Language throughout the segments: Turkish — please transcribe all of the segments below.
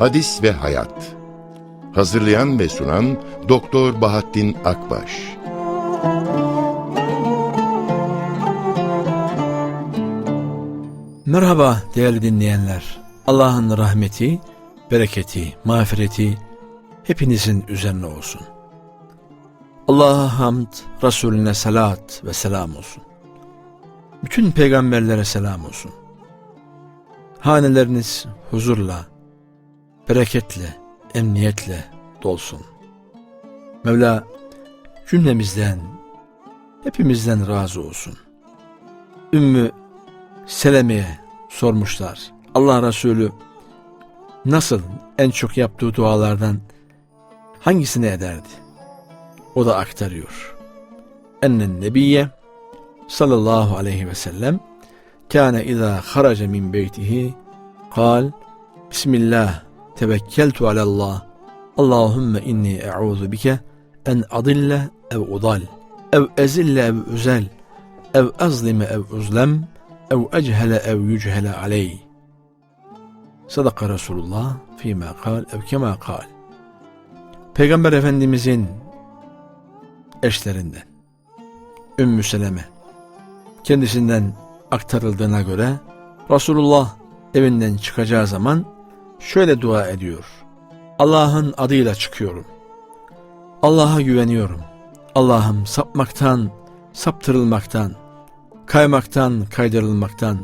Hadis ve Hayat Hazırlayan ve sunan Doktor Bahattin Akbaş Merhaba değerli dinleyenler. Allah'ın rahmeti, bereketi, mağfireti hepinizin üzerine olsun. Allah'a hamd, Resulüne salat ve selam olsun. Bütün peygamberlere selam olsun. Haneleriniz huzurla, bereketle, emniyetle dolsun. Mevla cümlemizden, hepimizden razı olsun. Ümmü Seleme'ye sormuşlar. Allah Resulü nasıl en çok yaptığı dualardan hangisini ederdi? O da aktarıyor. Ennen nebiyye sallallahu aleyhi ve sellem kâne izâ haraca min beytihi kal Bismillah tevekkeltu alallah Allahümme inni e'ûzu bike en adille ev udal ev ezille ev üzel ev azlime ev uzlem ev echele ev yüchele aleyh. Sadaka Resulullah fîmâ kal ev kemâ kal. Peygamber Efendimizin eşlerinden Ümmü Seleme kendisinden aktarıldığına göre Resulullah evinden çıkacağı zaman şöyle dua ediyor. Allah'ın adıyla çıkıyorum. Allah'a güveniyorum. Allah'ım sapmaktan, saptırılmaktan, kaymaktan, kaydırılmaktan,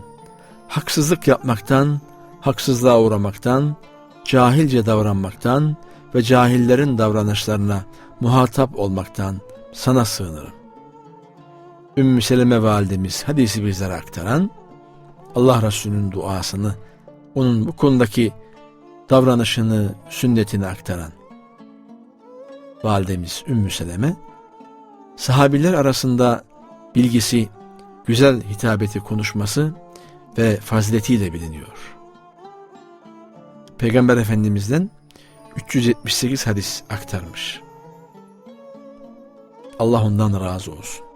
haksızlık yapmaktan, haksızlığa uğramaktan, cahilce davranmaktan ve cahillerin davranışlarına muhatap olmaktan sana sığınırım. Ümmü Seleme validemiz hadisi bizlere aktaran, Allah Resulü'nün duasını, onun bu konudaki davranışını, sünnetini aktaran validemiz Ümmü Seleme, sahabiler arasında bilgisi, güzel hitabeti konuşması ve faziletiyle biliniyor. Peygamber Efendimiz'den 378 hadis aktarmış. Allah ondan razı olsun.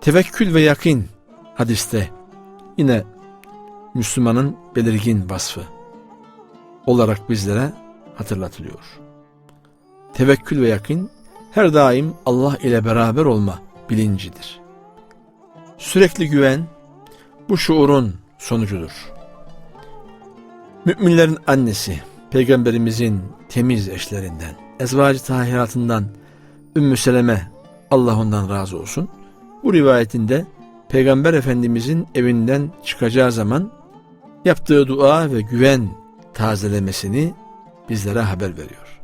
Tevekkül ve yakin hadiste yine Müslümanın belirgin vasfı olarak bizlere hatırlatılıyor. Tevekkül ve yakin her daim Allah ile beraber olma bilincidir. Sürekli güven bu şuurun sonucudur. Müminlerin annesi, peygamberimizin temiz eşlerinden, ezvacı tahiratından Ümmü Seleme Allah ondan razı olsun. Bu rivayetinde Peygamber Efendimizin evinden çıkacağı zaman yaptığı dua ve güven tazelemesini bizlere haber veriyor.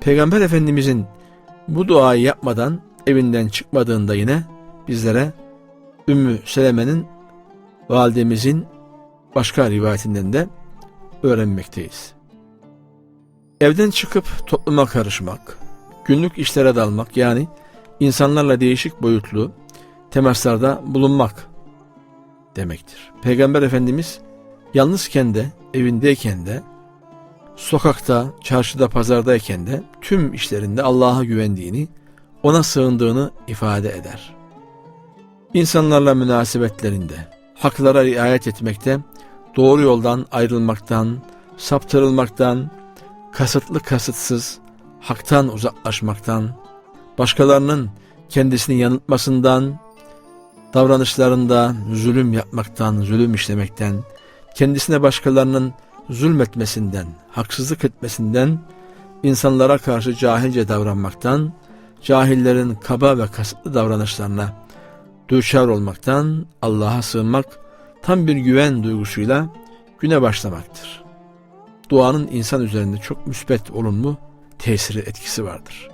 Peygamber Efendimizin bu duayı yapmadan evinden çıkmadığında yine bizlere Ümmü Seleme'nin validemizin başka rivayetinden de öğrenmekteyiz. Evden çıkıp topluma karışmak, günlük işlere dalmak yani insanlarla değişik boyutlu temaslarda bulunmak demektir. Peygamber Efendimiz yalnızken de, evindeyken de, sokakta, çarşıda, pazardayken de tüm işlerinde Allah'a güvendiğini, ona sığındığını ifade eder. İnsanlarla münasebetlerinde, haklara riayet etmekte, doğru yoldan ayrılmaktan, saptırılmaktan, kasıtlı kasıtsız, haktan uzaklaşmaktan, başkalarının kendisini yanıltmasından, davranışlarında zulüm yapmaktan, zulüm işlemekten, kendisine başkalarının zulmetmesinden, haksızlık etmesinden, insanlara karşı cahilce davranmaktan, cahillerin kaba ve kasıtlı davranışlarına düşer olmaktan Allah'a sığınmak tam bir güven duygusuyla güne başlamaktır. Duanın insan üzerinde çok müsbet olumlu tesiri etkisi vardır.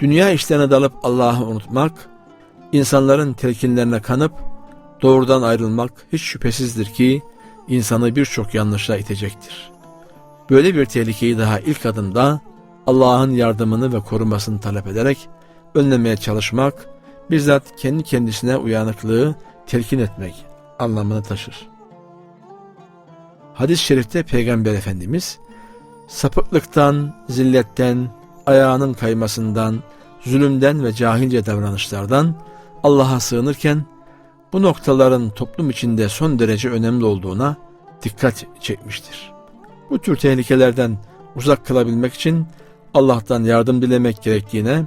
Dünya işlerine dalıp Allah'ı unutmak, insanların telkinlerine kanıp doğrudan ayrılmak hiç şüphesizdir ki insanı birçok yanlışla itecektir. Böyle bir tehlikeyi daha ilk adımda Allah'ın yardımını ve korumasını talep ederek önlemeye çalışmak, bizzat kendi kendisine uyanıklığı telkin etmek anlamını taşır. Hadis-i şerifte Peygamber Efendimiz sapıklıktan, zilletten, ayağının kaymasından, zulümden ve cahilce davranışlardan Allah'a sığınırken bu noktaların toplum içinde son derece önemli olduğuna dikkat çekmiştir. bu tür tehlikelerden uzak kalabilmek için Allah'tan yardım dilemek gerektiğine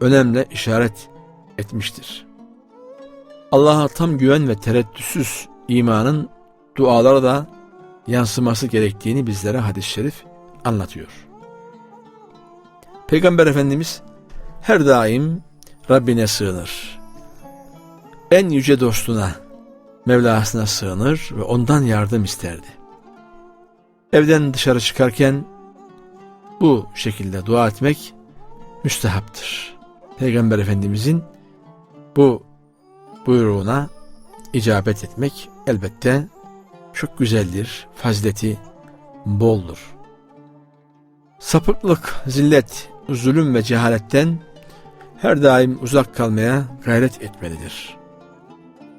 önemli işaret etmiştir. Allah'a tam güven ve tereddütsüz imanın dualara da yansıması gerektiğini bizlere hadis-i şerif anlatıyor. Peygamber Efendimiz her daim Rabbine sığınır. En yüce dostuna, Mevlasına sığınır ve ondan yardım isterdi. Evden dışarı çıkarken bu şekilde dua etmek müstehaptır. Peygamber Efendimizin bu buyruğuna icabet etmek elbette çok güzeldir, fazileti boldur. Sapıklık, zillet, zulüm ve cehaletten her daim uzak kalmaya gayret etmelidir.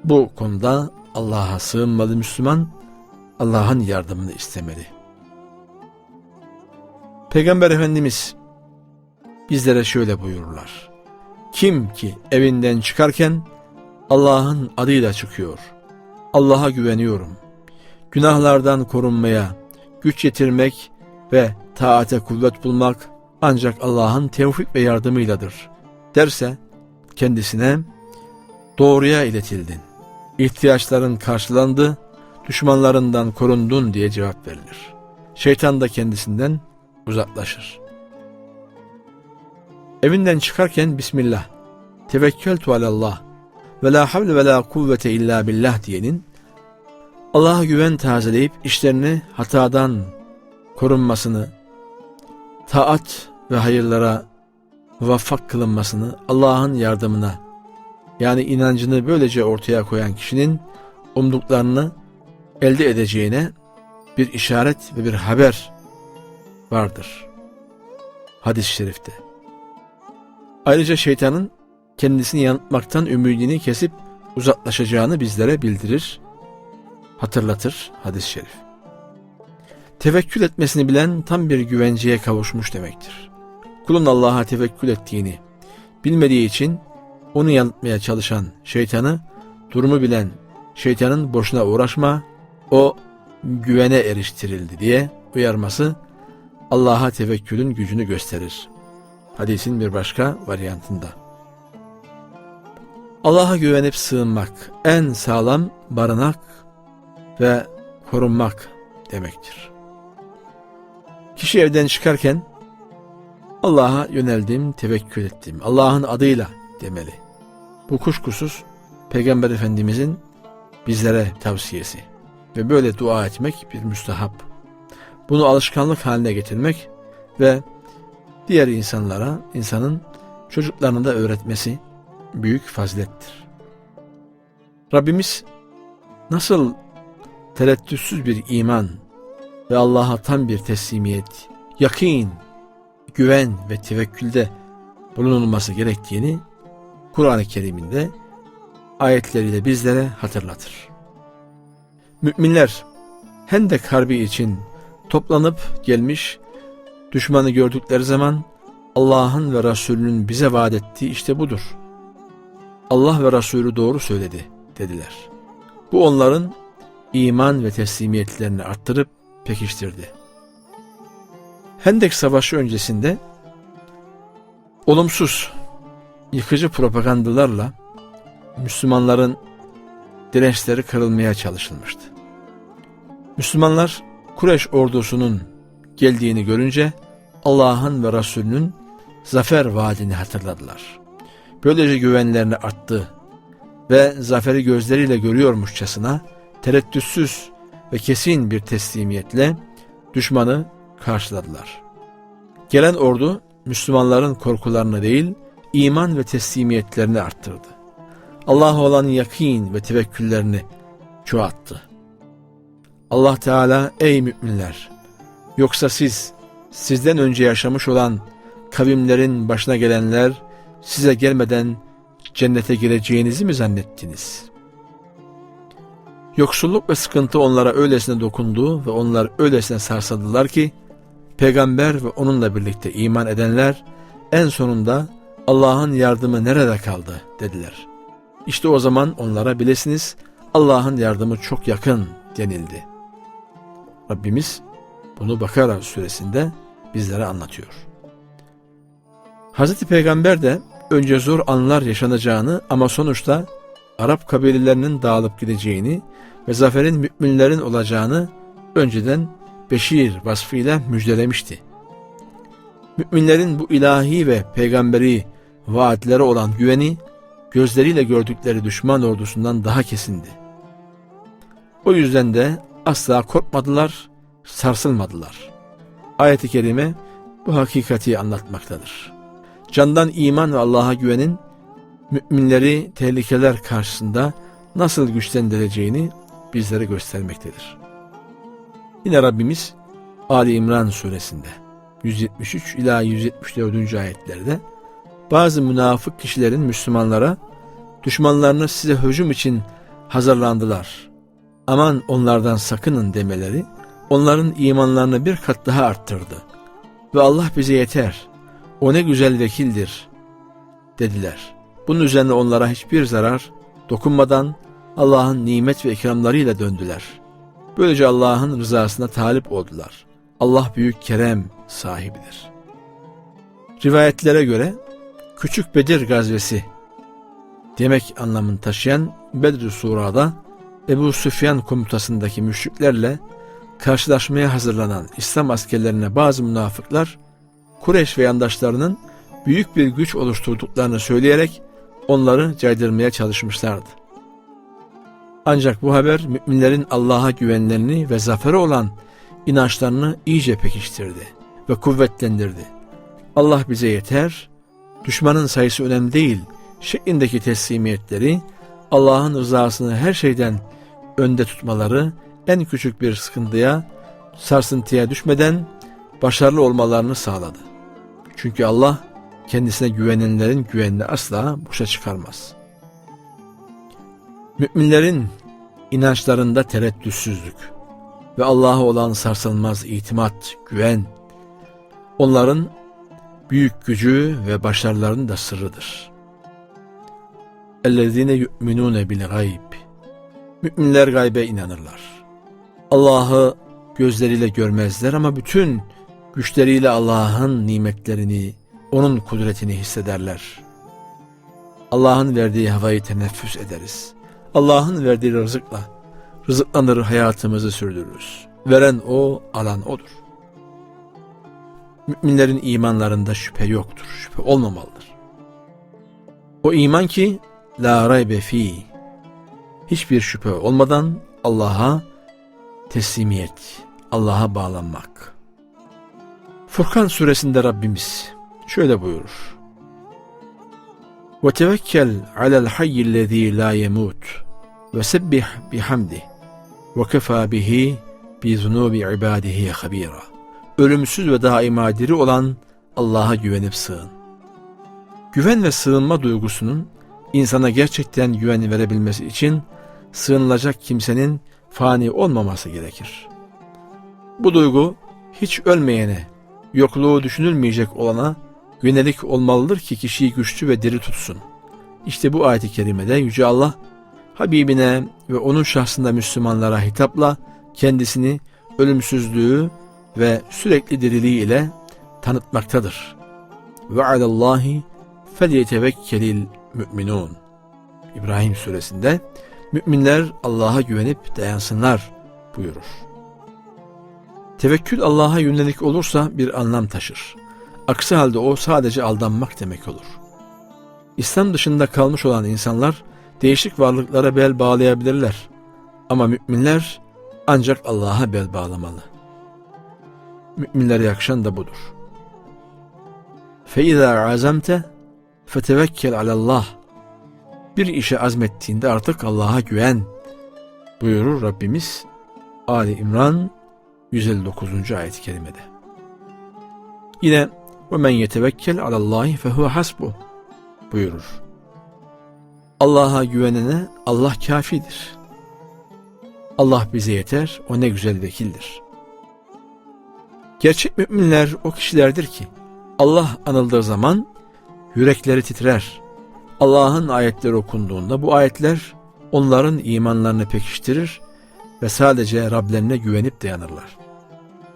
Bu konuda Allah'a sığınmalı Müslüman, Allah'ın yardımını istemeli. Peygamber Efendimiz bizlere şöyle buyururlar. Kim ki evinden çıkarken Allah'ın adıyla çıkıyor. Allah'a güveniyorum. Günahlardan korunmaya, güç yetirmek ve taate kuvvet bulmak ancak Allah'ın tevfik ve yardımıyladır derse kendisine doğruya iletildin. İhtiyaçların karşılandı, düşmanlarından korundun diye cevap verilir. Şeytan da kendisinden uzaklaşır. Evinden çıkarken Bismillah, tevekkeltu alallah ve la havle ve la kuvvete illa billah diyenin Allah'a güven tazeleyip işlerini hatadan korunmasını, taat ve hayırlara muvaffak kılınmasını Allah'ın yardımına yani inancını böylece ortaya koyan kişinin umduklarını elde edeceğine bir işaret ve bir haber vardır. Hadis-i şerifte. Ayrıca şeytanın kendisini yanıltmaktan ümidini kesip uzaklaşacağını bizlere bildirir, hatırlatır hadis-i şerif. Tevekkül etmesini bilen tam bir güvenceye kavuşmuş demektir. Kulun Allah'a tevekkül ettiğini bilmediği için onu yanıltmaya çalışan şeytanı durumu bilen şeytanın boşuna uğraşma o güvene eriştirildi diye uyarması Allah'a tevekkülün gücünü gösterir. Hadisin bir başka varyantında. Allah'a güvenip sığınmak en sağlam barınak ve korunmak demektir. Kişi evden çıkarken Allah'a yöneldim, tevekkül ettim. Allah'ın adıyla demeli. Bu kuşkusuz Peygamber Efendimizin bizlere tavsiyesi ve böyle dua etmek bir müstahap. Bunu alışkanlık haline getirmek ve diğer insanlara, insanın çocuklarına da öğretmesi büyük fazilettir. Rabbimiz nasıl tereddütsüz bir iman ve Allah'a tam bir teslimiyet, yakin, güven ve tevekkülde bulunulması gerektiğini Kur'an-ı Kerim'inde ayetleriyle bizlere hatırlatır. Müminler Hendek Harbi için toplanıp gelmiş, düşmanı gördükleri zaman Allah'ın ve Resulünün bize vaat ettiği işte budur. Allah ve Resulü doğru söyledi dediler. Bu onların iman ve teslimiyetlerini arttırıp pekiştirdi. Hendek Savaşı öncesinde olumsuz, yıkıcı propagandalarla Müslümanların dirençleri kırılmaya çalışılmıştı. Müslümanlar Kureş ordusunun geldiğini görünce Allah'ın ve Resulünün zafer vaadini hatırladılar. Böylece güvenlerini arttı ve zaferi gözleriyle görüyormuşçasına tereddütsüz ve kesin bir teslimiyetle düşmanı karşıladılar. Gelen ordu Müslümanların korkularını değil, iman ve teslimiyetlerini arttırdı. Allah'a olan yakin ve tevekküllerini çoğalttı. Allah Teala ey müminler yoksa siz sizden önce yaşamış olan kavimlerin başına gelenler size gelmeden cennete gireceğinizi mi zannettiniz? Yoksulluk ve sıkıntı onlara öylesine dokundu ve onlar öylesine sarsadılar ki peygamber ve onunla birlikte iman edenler en sonunda Allah'ın yardımı nerede kaldı dediler. İşte o zaman onlara bilesiniz Allah'ın yardımı çok yakın denildi. Rabbimiz bunu Bakara suresinde bizlere anlatıyor. Hazreti Peygamber de önce zor anlar yaşanacağını ama sonuçta Arap kabilelerinin dağılıp gideceğini ve zaferin müminlerin olacağını önceden Beşir vasfıyla müjdelemişti. Müminlerin bu ilahi ve peygamberi vaatlere olan güveni gözleriyle gördükleri düşman ordusundan daha kesindi. O yüzden de asla korkmadılar, sarsılmadılar. Ayet-i kerime bu hakikati anlatmaktadır. Candan iman ve Allah'a güvenin müminleri tehlikeler karşısında nasıl güçlendireceğini bizlere göstermektedir. Yine Rabbimiz Ali İmran suresinde 173 ila 174. ayetlerde bazı münafık kişilerin Müslümanlara düşmanlarını size hücum için hazırlandılar. Aman onlardan sakının demeleri onların imanlarını bir kat daha arttırdı. Ve Allah bize yeter. O ne güzel vekildir dediler. Bunun üzerine onlara hiçbir zarar dokunmadan Allah'ın nimet ve ikramlarıyla döndüler. Böylece Allah'ın rızasına talip oldular. Allah büyük kerem sahibidir. Rivayetlere göre Küçük Bedir gazvesi demek anlamını taşıyan Bedr Sura'da Ebu Süfyan komutasındaki müşriklerle karşılaşmaya hazırlanan İslam askerlerine bazı münafıklar Kureyş ve yandaşlarının büyük bir güç oluşturduklarını söyleyerek onları caydırmaya çalışmışlardı. Ancak bu haber müminlerin Allah'a güvenlerini ve zafere olan inançlarını iyice pekiştirdi ve kuvvetlendirdi. Allah bize yeter, düşmanın sayısı önemli değil şeklindeki teslimiyetleri, Allah'ın rızasını her şeyden önde tutmaları en küçük bir sıkıntıya, sarsıntıya düşmeden başarılı olmalarını sağladı. Çünkü Allah kendisine güvenenlerin güvenini asla boşa çıkarmaz. Müminlerin inançlarında tereddütsüzlük ve Allah'a olan sarsılmaz itimat, güven, onların büyük gücü ve başarılarının da sırrıdır. اَلَّذ۪ينَ يُؤْمِنُونَ بِالْغَيْبِ Müminler gaybe inanırlar. Allah'ı gözleriyle görmezler ama bütün güçleriyle Allah'ın nimetlerini, onun kudretini hissederler. Allah'ın verdiği havayı teneffüs ederiz. Allah'ın verdiği rızıkla rızıklanır hayatımızı sürdürürüz. Veren o, alan odur. Müminlerin imanlarında şüphe yoktur, şüphe olmamalıdır. O iman ki la raybe fi hiçbir şüphe olmadan Allah'a teslimiyet, Allah'a bağlanmak. Furkan suresinde Rabbimiz şöyle buyurur. Ve tevekkel alel hayyillezî la yemut ve sebbih bihamdih وَكَفَى بِهِ بِذُنُوبِ عِبَادِهِ خَب۪يرًا Ölümsüz ve daima diri olan Allah'a güvenip sığın. Güven ve sığınma duygusunun insana gerçekten güven verebilmesi için sığınılacak kimsenin fani olmaması gerekir. Bu duygu hiç ölmeyene, yokluğu düşünülmeyecek olana yönelik olmalıdır ki kişiyi güçlü ve diri tutsun. İşte bu ayet-i kerimede Yüce Allah, Habibine ve onun şahsında Müslümanlara hitapla kendisini ölümsüzlüğü ve sürekli diriliği ile tanıtmaktadır. Ve alallahi felyetevekkelil müminun. İbrahim suresinde müminler Allah'a güvenip dayansınlar buyurur. Tevekkül Allah'a yönelik olursa bir anlam taşır. Aksi halde o sadece aldanmak demek olur. İslam dışında kalmış olan insanlar değişik varlıklara bel bağlayabilirler. Ama müminler ancak Allah'a bel bağlamalı. Müminlere yakışan da budur. فَاِذَا عَزَمْتَ فَتَوَكَّلْ عَلَى اللّٰهِ Bir işe azmettiğinde artık Allah'a güven buyurur Rabbimiz Ali İmran 159. ayet-i kerimede. Yine وَمَنْ يَتَوَكَّلْ عَلَى اللّٰهِ فَهُوَ حَسْبُهُ buyurur. Allah'a güvenene Allah kafidir. Allah bize yeter, o ne güzel vekildir. Gerçek müminler o kişilerdir ki Allah anıldığı zaman yürekleri titrer. Allah'ın ayetleri okunduğunda bu ayetler onların imanlarını pekiştirir ve sadece Rablerine güvenip dayanırlar.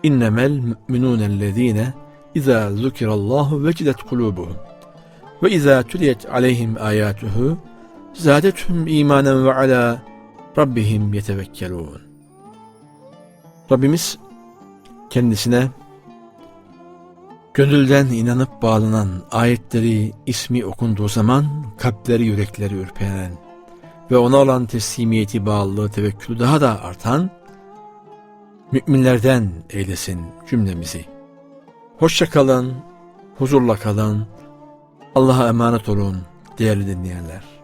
İnnemel mü'minûnellezîne izâ zukirallahu vecilet kulûbuhum ve izâ tuliyet aleyhim âyâtuhu zâdethum îmânen ve alâ rabbihim yetevekkelûn. Rabbimiz kendisine gönülden inanıp bağlanan ayetleri ismi okunduğu zaman kalpleri yürekleri ürperen ve ona olan teslimiyeti bağlılığı tevekkülü daha da artan müminlerden eylesin cümlemizi. Hoşça kalın, huzurla kalın, Allah'a emanet olun değerli dinleyenler.